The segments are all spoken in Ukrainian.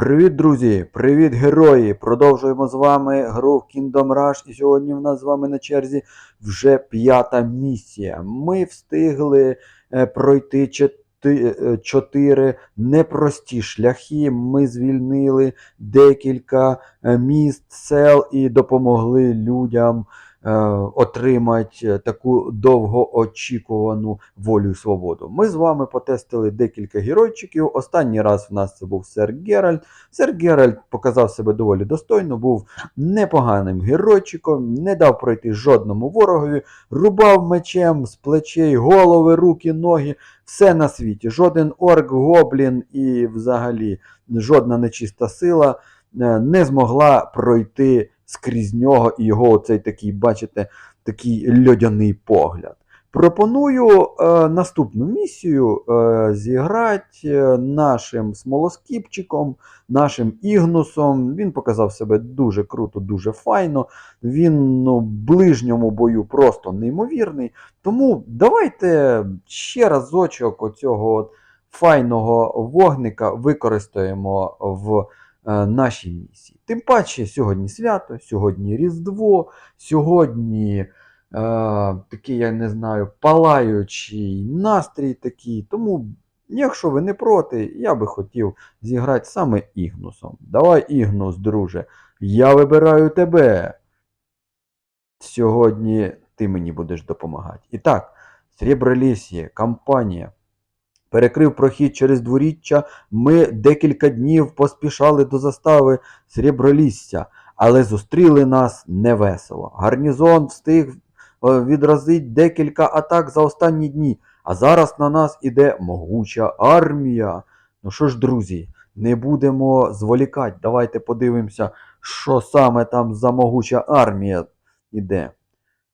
Привіт, друзі! Привіт, герої! Продовжуємо з вами гру в Kingdom Rush. І сьогодні в нас з вами на черзі вже п'ята місія. Ми встигли е, пройти чотири, е, непрості шляхи. Ми звільнили декілька е, міст, сел і допомогли людям отримати е, таку довгоочікувану волю і свободу. Ми з вами потестили декілька геройчиків. Останній раз в нас це був сер Геральт. Сер Геральт показав себе доволі достойно, був непоганим геройчиком, не дав пройти жодному ворогові, рубав мечем з плечей, голови, руки, ноги, все на світі. Жоден орк, гоблін і взагалі жодна нечиста сила е, не змогла пройти скрізь нього і його оцей такий, бачите, такий льодяний погляд. Пропоную е, наступну місію е, зіграти е, нашим смолоскіпчиком, нашим Ігнусом. Він показав себе дуже круто, дуже файно. Він ну, ближньому бою просто неймовірний. Тому давайте ще разочок оцього от файного вогника використаємо в нашій місії. Тим паче, сьогодні свято, сьогодні Різдво, сьогодні е, такий, я не знаю, палаючий настрій такий. Тому, якщо ви не проти, я би хотів зіграти саме Ігнусом. Давай, Ігнус, друже, я вибираю тебе. Сьогодні ти мені будеш допомагати. І так, Срібролісьє, кампанія. Перекрив прохід через дворіччя, ми декілька днів поспішали до застави Срібролісся, але зустріли нас невесело. Гарнізон встиг е, відразить декілька атак за останні дні, а зараз на нас іде могуча армія. Ну що ж, друзі, не будемо зволікати. Давайте подивимося, що саме там за могуча армія іде.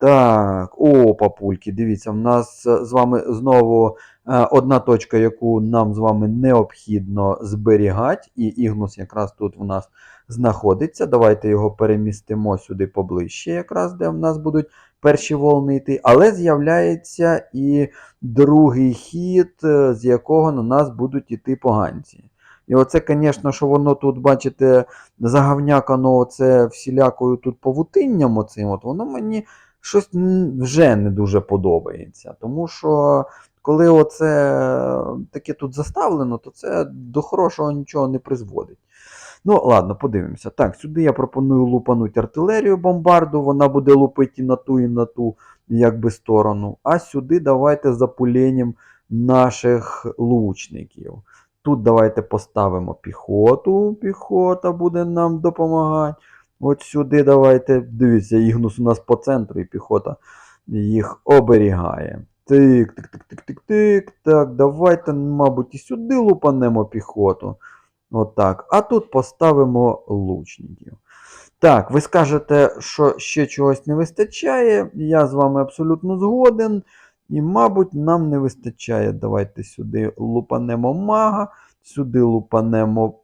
Так, о, папульки, дивіться, в нас е, з вами знову е, одна точка, яку нам з вами необхідно зберігати, і Ігнус якраз тут в нас знаходиться. Давайте його перемістимо сюди поближче, якраз де в нас будуть перші волни йти. Але з'являється і другий хід, е, з якого на нас будуть йти поганці. І оце, звісно, що воно тут, бачите, загавнякано оце всілякою тут павутинням оцим, от воно мені щось вже не дуже подобається. Тому що коли оце таке тут заставлено, то це до хорошого нічого не призводить. Ну, ладно, подивимося. Так, сюди я пропоную лупануть артилерію бомбарду, вона буде лупити на ту, і на ту, якби сторону. А сюди давайте запуленням наших лучників. Тут давайте поставимо піхоту. Піхота буде нам допомагати. От сюди давайте. Дивіться, Ігнус у нас по центру, і піхота їх оберігає. Тик, тик, тик, тик, тик, тик. Так, давайте, мабуть, і сюди лупанемо піхоту. Отак. А тут поставимо лучників. Так, ви скажете, що ще чогось не вистачає. Я з вами абсолютно згоден. І, мабуть, нам не вистачає. Давайте сюди лупанемо мага, сюди лупанемо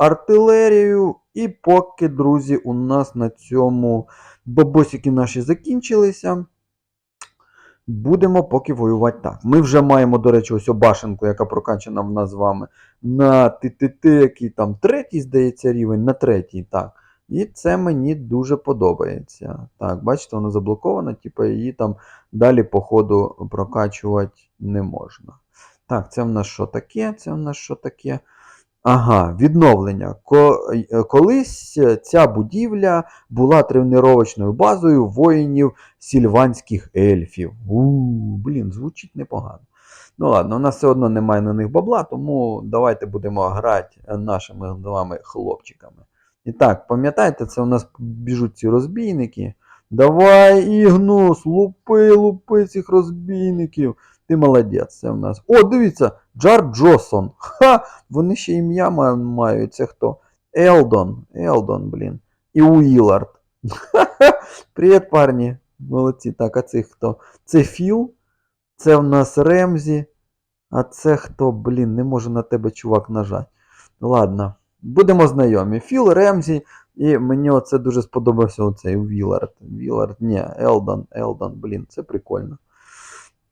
артилерію. І поки, друзі, у нас на цьому бабосики наші закінчилися. Будемо поки воювати так. Ми вже маємо, до речі, ось башенку, яка прокачана в нас з вами на ТТТ, який там третій, здається, рівень, на третій, так. І це мені дуже подобається. Так, бачите, вона заблокована, типу її там далі, по ходу, прокачувати не можна. Так, це в нас що таке? Це в нас що таке? Ага, відновлення. Е, Колись ця будівля була тренувачною базою воїнів сільванських ельфів. У, блін, звучить непогано. Ну ладно, у нас все одно немає на них бабла, тому давайте будемо грати нашими вами хлопчиками. І так, пам'ятаєте, це у нас біжуть ці розбійники. Давай, Ігнус, лупи, лупи цих розбійників. Ти молодець, це в нас. О, дивіться, Джар Джосон. Ха! Вони ще ім'я мають. Це хто? Елдон. Елдон, блін. І Уілард. Привіт, парні. Молодці. Так, а це хто? Це Філ. Це в нас Ремзі. А це хто, блін, не може на тебе чувак нажати. Ладно, будемо знайомі. Філ, Ремзі, і мені оце дуже сподобався оцей Вілард. Вілард, ні, Елдон, Елдон, блін, це прикольно.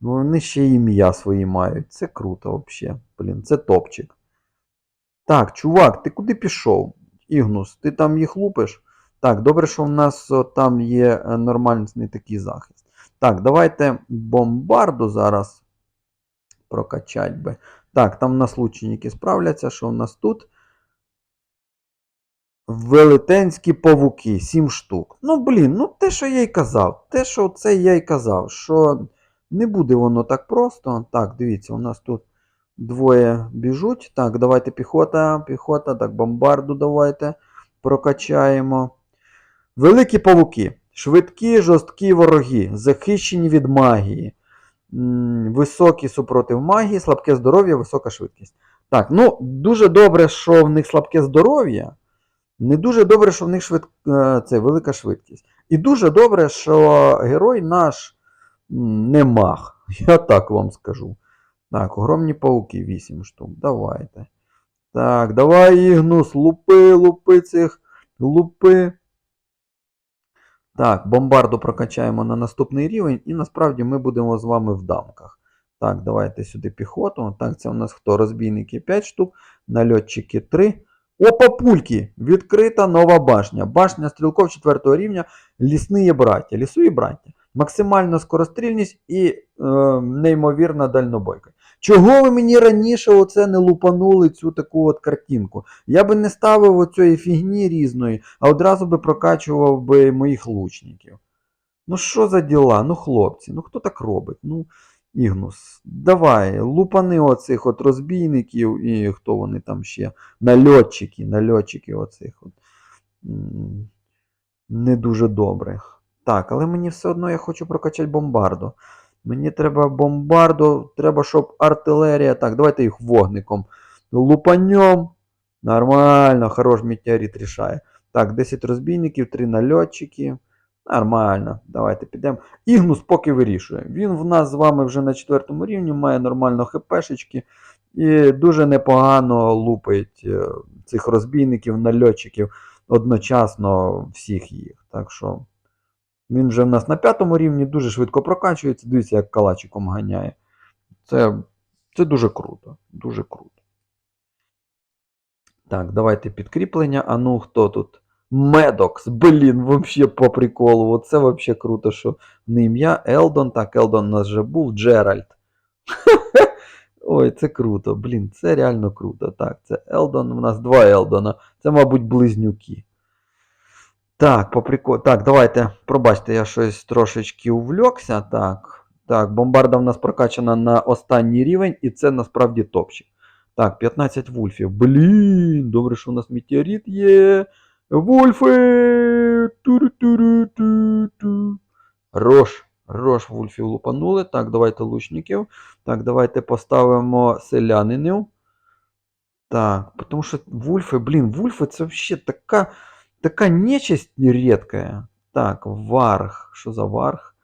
Ну, вони ще ім'я свої мають. Це круто взагалі. Блін, це топчик. Так, чувак, ти куди пішов? Ігнус, ти там їх лупиш? Так, добре, що в нас о, там є е, нормальний такий захист. Так, давайте бомбарду зараз прокачать би. Так, там в нас лучники справляться. Що в нас тут? Велетенські павуки, 7 штук. Ну, блін, ну те, що я й казав. Те, що це я й казав, що не буде воно так просто. Так, дивіться, у нас тут двоє біжуть. Так, давайте піхота, піхота, так, бомбарду давайте прокачаємо. Великі павуки. Швидкі, жорсткі вороги, захищені від магії. М, Високий супротив магії, слабке здоров'я, висока швидкість. Так, ну дуже добре, що в них слабке здоров'я. Не дуже добре, що в них швид... е, це велика швидкість. І дуже добре, що герой наш не маг. Я так вам скажу. Так, огромні пауки 8 штук. Давайте. Так, давай, Ігнус, лупи, лупи цих, лупи. Так, бомбарду прокачаємо на наступний рівень, і насправді ми будемо з вами в дамках. Так, давайте сюди піхоту. Так, це у нас хто? Розбійники 5 штук, нальотчики 3. Опа, пульки! Відкрита нова башня. Башня стрілков 4 рівня, лісні браття, лісові браття. Максимальна скорострільність і е, неймовірна дальнобойка. Чого ви мені раніше оце не лупанули цю таку от картинку? Я би не ставив оцієї фігні різної, а одразу би прокачував би моїх лучників. Ну що за діла? Ну, хлопці, ну хто так робить? Ну, Ігнус, давай, лупани оцих от розбійників і хто вони там ще? Нальотчики, нальотчики оцих от. Не дуже добрих. Так, але мені все одно я хочу прокачати бомбарду. Мені треба бомбарду, треба, щоб артилерія. Так, давайте їх вогником. Лупаньом. Нормально, хорош метеорит рішає. Так, 10 розбійників, 3 нальотчики. Нормально, давайте підемо. Ігнус поки вирішує. Він в нас з вами вже на четвертому рівні, має нормально хпшечки і дуже непогано лупить е, цих розбійників, нальотчиків одночасно всіх їх. Так що він вже в нас на п'ятому рівні дуже швидко прокачується. Дивіться, як калачиком ганяє. Це, це дуже круто. Дуже круто. Так, давайте підкріплення. А ну хто тут? Медокс. Блін, вообще по приколу. Оце вообще круто, що не ім'я Елдон. Так, Елдон у нас вже був. Джеральд. Ой, це круто. Блін, це реально круто. Так, це Елдон. У нас два Елдона. Це, мабуть, близнюки. Так, по приколу. Так, давайте. Пробачте, я щось трошечки увлекся. Так. Так, бомбарда в нас прокачана на останній рівень, і це насправді топчик. Так, 15 вульфів. Блін, добре, що у нас метеорит є. Вульфи! Ту-ру-ту-ру-ту-ту. Рош. Рош вульфів лупанули. Так, давайте лучників. Так, давайте поставимо селянинів. Так, тому що вульфи, блін, вульфи це взагалі така, така нечисть рідка. Так, варг. Що за варг?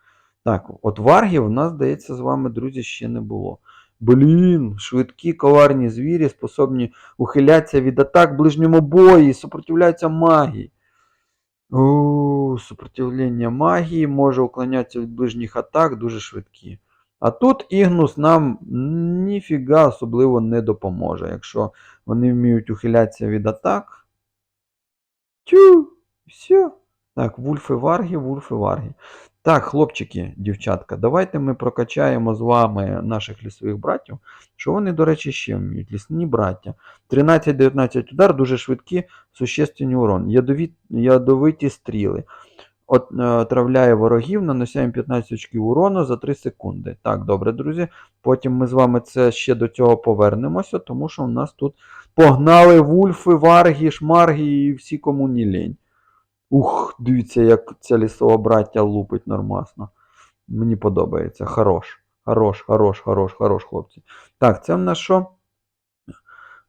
Так, от варгів у нас, здається, з вами, друзі, ще не було. Блін, швидкі коварні звірі способні ухилятися від атак в ближньому бої, супротивляються магії. О, супротивлення магії може уклонятися від ближніх атак, дуже швидкі. А тут Ігнус нам ніфіга особливо не допоможе, якщо вони вміють ухилятися від атак. Тю, все. Так, вульфи варги, вульфи варги. Так, хлопчики, дівчатка, давайте ми прокачаємо з вами наших лісових братів. Що вони, до речі, ще вміють? Лісні браття. 13-19 удар, дуже швидкі, существенний урон. Ядові, ядовиті стріли. От, е, ворогів, наносяємо 15 очків урону за 3 секунди. Так, добре, друзі. Потім ми з вами це ще до цього повернемося, тому що у нас тут погнали вульфи, варги, шмарги і всі кому не лінь. Ух, дивіться, як ця лісова браття лупить нормасно. Мені подобається. Хорош. Хорош, хорош, хорош, хорош, хлопці. Так, це в нас що?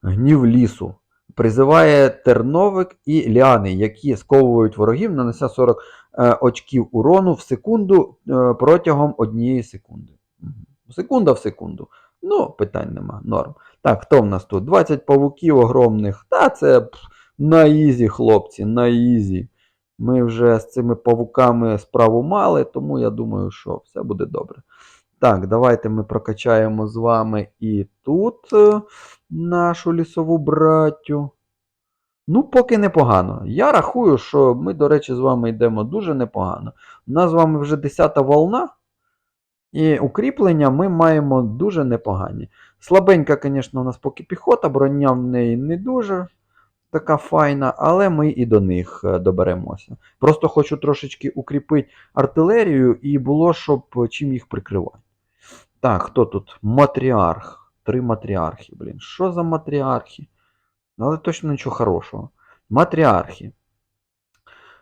Гнів лісу. Призиває терновик і ліани, які сковують ворогів, нанеся 40 е, очків урону в секунду е, протягом однієї секунди. Секунда в секунду. Ну, питань нема, норм. Так, хто в нас тут? 20 павуків огромних. Та це на ізі, хлопці, на ізі. Ми вже з цими павуками справу мали, тому я думаю, що все буде добре. Так, давайте ми прокачаємо з вами і тут е, нашу лісову браттю. Ну, поки непогано. Я рахую, що ми, до речі, з вами йдемо дуже непогано. У нас з вами вже 10-та волна, і укріплення ми маємо дуже непогані. Слабенька, звісно, у нас поки піхота, броня в неї не дуже така файна, але ми і до них е, доберемося. Просто хочу трошечки укріпити артилерію і було, щоб чим їх прикривати. Так, хто тут? Матріарх. Три матріархи, блін. Що за матріархи? Але точно нічого хорошого. Матріархи.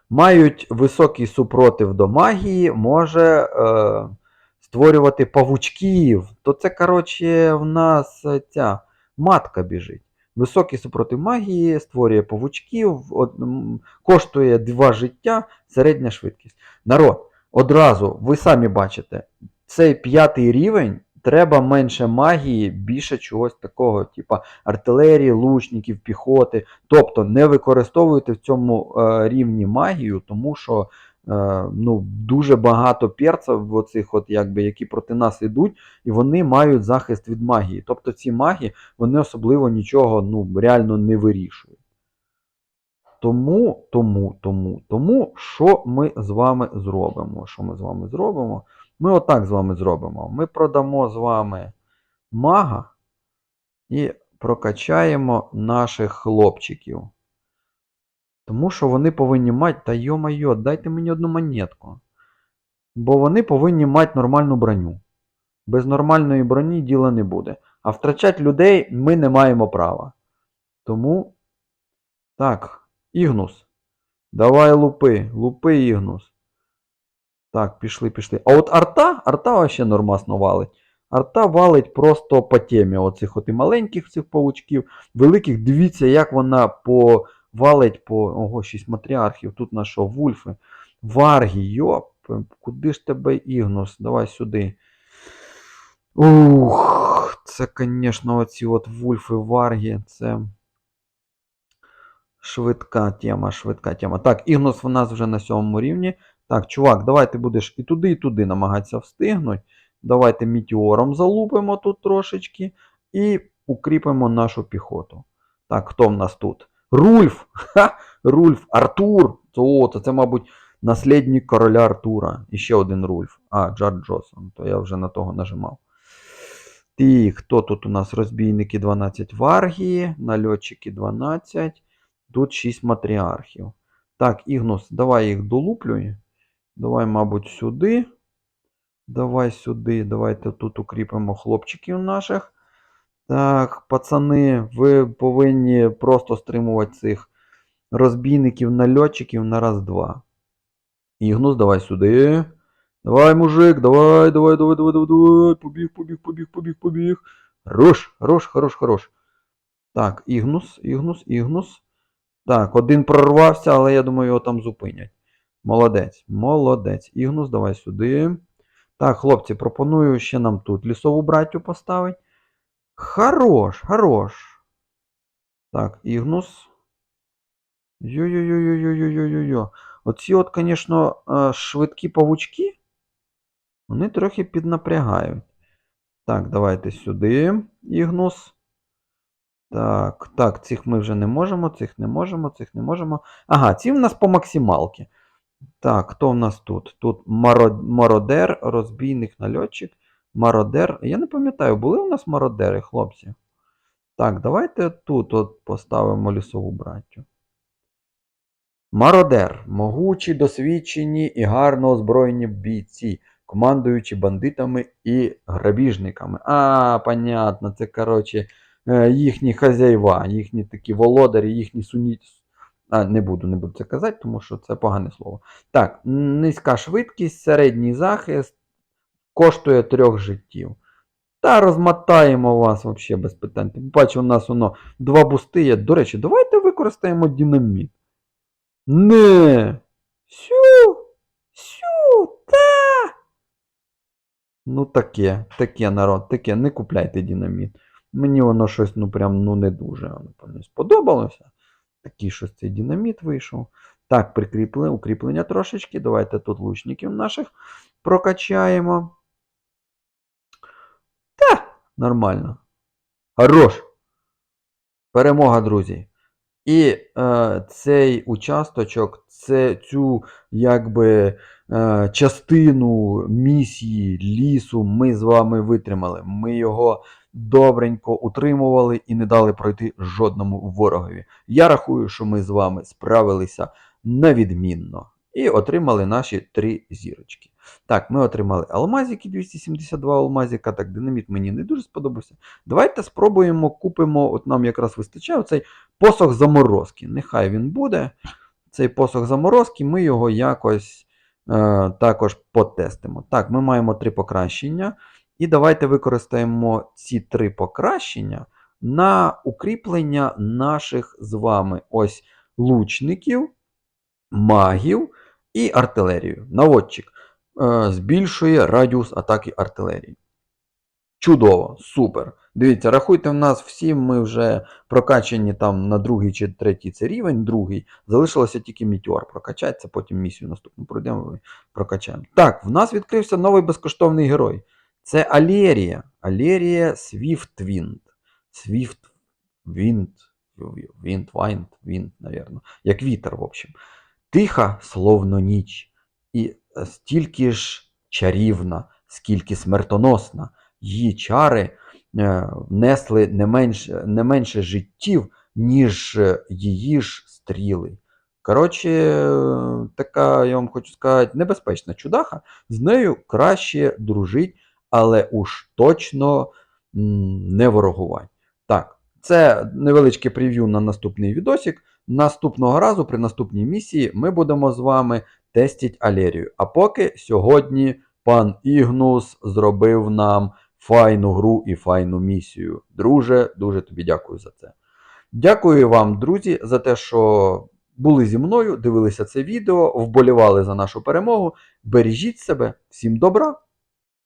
Мають високий супротив до магії, може е, створювати павучків. То це, коротше, в нас ця матка біжить. Високий супротив магії, створює павучків, от, коштує 2 життя, середня швидкість. Народ, одразу, ви самі бачите, цей п'ятий рівень треба менше магії, більше чогось такого, типа артилерії, лучників, піхоти. Тобто не використовуйте в цьому е, рівні магію, тому що е, ну, дуже багато перців, оцих от, якби, які проти нас йдуть, і вони мають захист від магії. Тобто ці маги вони особливо нічого ну, реально не вирішують. Тому, тому, тому, тому, що ми з вами зробимо? Що ми з вами зробимо? Ми отак з вами зробимо. Ми продамо з вами мага і прокачаємо наших хлопчиків. Тому що вони повинні мати, та йо-майо, дайте мені одну монетку. Бо вони повинні мати нормальну броню. Без нормальної броні діла не буде. А втрачати людей ми не маємо права. Тому. Так, Ігнус. Давай лупи, лупи Ігнус. Так, пішли, пішли. А от арта, арта вообще нормасно валить. Арта валить просто по темі оцих от і маленьких цих павучків, великих. Дивіться, як вона по валить по. Ого, шість матріархів. Тут на що? Вульфи. Варги, йоп. Куди ж тебе Ігнус? Давай сюди. Ух, це, звісно, оці от вульфи, варги, це. Швидка тема, швидка тема. Так, Ігнус в нас вже на сьомому рівні. Так, чувак, давай ти будеш і туди, і туди намагатися встигнути. Давайте мітіором залупимо тут трошечки. І укріпимо нашу піхоту. Так, хто в нас тут? Рульф! Ха! Рульф, Артур! О, то це, мабуть, наслідник короля Артура. І ще один Рульф. А, Джар Джосон. То я вже на того нажимав. Ті, хто тут у нас? Розбійники 12 варгії, нальотчики 12. Тут 6 матріархів. Так, Ігнус, давай їх долуплюй. Давай, мабуть, сюди. Давай сюди. Давайте тут укріпимо хлопчиків наших. Так, пацани, ви повинні просто стримувати цих розбійників нальотчиків на раз-два. Ігнус, давай сюди. Давай, мужик, давай, давай, давай, давай, давай, давай. Побіг, побіг, побіг, побіг, побіг. Хорош, хорош, хорош, хорош. Так, Ігнус, Ігнус, Ігнус. Так, один прорвався, але я думаю, його там зупинять. Молодець, молодець. Ігнус, давай сюди. Так, хлопці, пропоную ще нам тут лісову браттю поставити. Хорош, хорош. Так, Ігнус. Йо-йо-йо-йо-йо-йо-йо-йо. Оці от, звісно, е, швидкі павучки. Вони трохи піднапрягають. Так, давайте сюди, Ігнус. Так, так, цих ми вже не можемо, цих не можемо, цих не можемо. Ага, ці в нас по максималки. Так, хто в нас тут? Тут мародер, розбійник, нальотчик. Мародер. Я не пам'ятаю, були у нас мародери, хлопці? Так, давайте тут от поставимо лісову браттю. Мародер. Могучі, досвідчені і гарно озброєні бійці, командуючи бандитами і грабіжниками. А, понятно, це, коротше, е, їхні хазяїва, їхні такі володарі, їхні суні. А, не буду, не буду це казати, тому що це погане слово. Так, низька швидкість, середній захист коштує трьох життів. Та розмотаємо вас взагалі без питань. Тим паче, у нас воно два бусти є. До речі, давайте використаємо динаміт. Не. Сю. Сю. Та. Ну таке, таке народ, таке, не купляйте динаміт. Мені воно щось, ну прям ну не дуже напевно, сподобалося. Такий щось цей динаміт вийшов. Так, прикріпили, укріплення трошечки. Давайте тут лучників наших прокачаємо. Та, Нормально. Хорош. Перемога, друзі. І е, цей участочок, це цю якби е, частину місії лісу ми з вами витримали. Ми його добренько утримували і не дали пройти жодному ворогові. Я рахую, що ми з вами справилися невідмінно і отримали наші три зірочки. Так, ми отримали алмазики 272 алмазика. Так, динаміт мені не дуже сподобався. Давайте спробуємо, купимо, от нам якраз вистачає цей посох заморозки. Нехай він буде. Цей посох заморозки, ми його якось е, також потестимо. Так, ми маємо три покращення. І давайте використаємо ці три покращення на укріплення наших з вами ось лучників, магів і артилерію. Наводчик е, збільшує радіус атаки артилерії. Чудово, супер. Дивіться, рахуйте, в нас всі ми вже прокачані там на другий чи третій це рівень, другий. Залишилося тільки мітеор прокачатися, потім місію наступну пройдемо і прокачаємо. Так, в нас відкрився новий безкоштовний герой. Це Алерія. Алерія Свіфтвінд. Свіфтвінд. Вінт, Вайнд, Вінт, навірно. Як вітер, в общем. Тиха, словно ніч. І стільки ж чарівна, скільки смертоносна. Її чари е, внесли не менше, не менше життів, ніж е, її ж стріли. Коротше, е, така, я вам хочу сказати, небезпечна чудаха. З нею краще дружить, але уж точно не ворогувань. Так, це невеличке прев'ю на наступний відосик. Наступного разу при наступній місії ми будемо з вами тестити Алерію. А поки сьогодні пан Ігнус зробив нам файну гру і файну місію. Друже, дуже тобі дякую за це. Дякую вам, друзі, за те, що були зі мною, дивилися це відео, вболівали за нашу перемогу. Бережіть себе, всім добра!